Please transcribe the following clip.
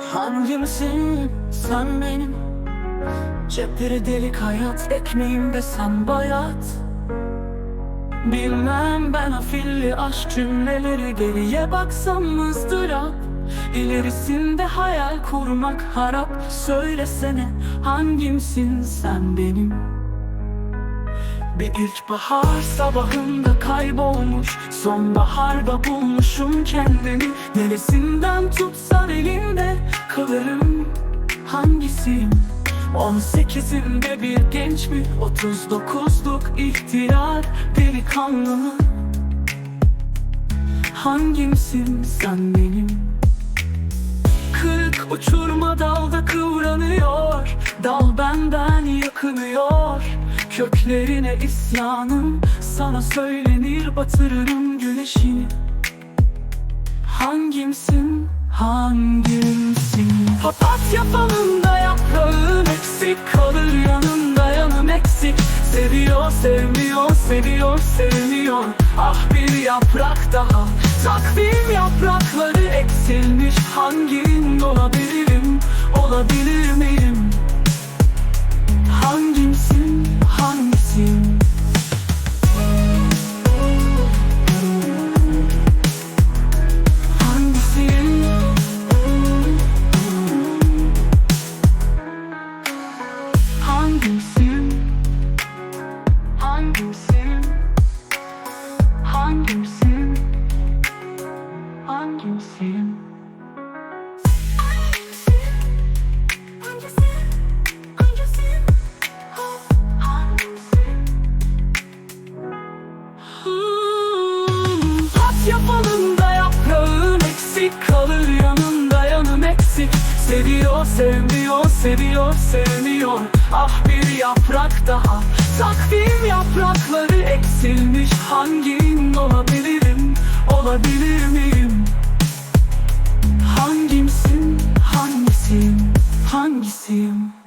Hangimsin? Sen benim. Cepleri delik hayat Ekmeğimde sen bayat. Bilmem ben afilli aşk cümleleri Geriye baksam ızdırap. İlerisinde hayal kurmak harap. Söylesene hangimsin? Sen benim bir ilkbahar sabahında kaybolmuş Sonbaharda bulmuşum kendimi Neresinden tutsan elinde kalırım Hangisiyim? 18'inde bir genç mi? 39'luk ihtiyar delikanlı mı? Hangimsin sen benim? Kırık uçurma dalda kıvranıyor Dal benden yakınıyor Köklerine isyanım. Sana söylenir batırırım güneşini Hangimsin, hangimsin? Papatya falında yaprağın eksik. Kalır yanında yanım eksik. Seviyor, sevmiyor, seviyor, sevmiyor. Ah bir yaprak daha. Takvim yaprakları eksilmiş. Hangin olabilirim, olabilir miyim? Papya falında yaprağın eksik kalır yanında yanım eksik. Seviyor sevmiyor seviyor sevmiyor. Ah bir yaprak daha. Takvim yaprakları eksilmiş. Hangin olabilirim? Olabilir miyim? Hangimsin? Hangisin hangisiyim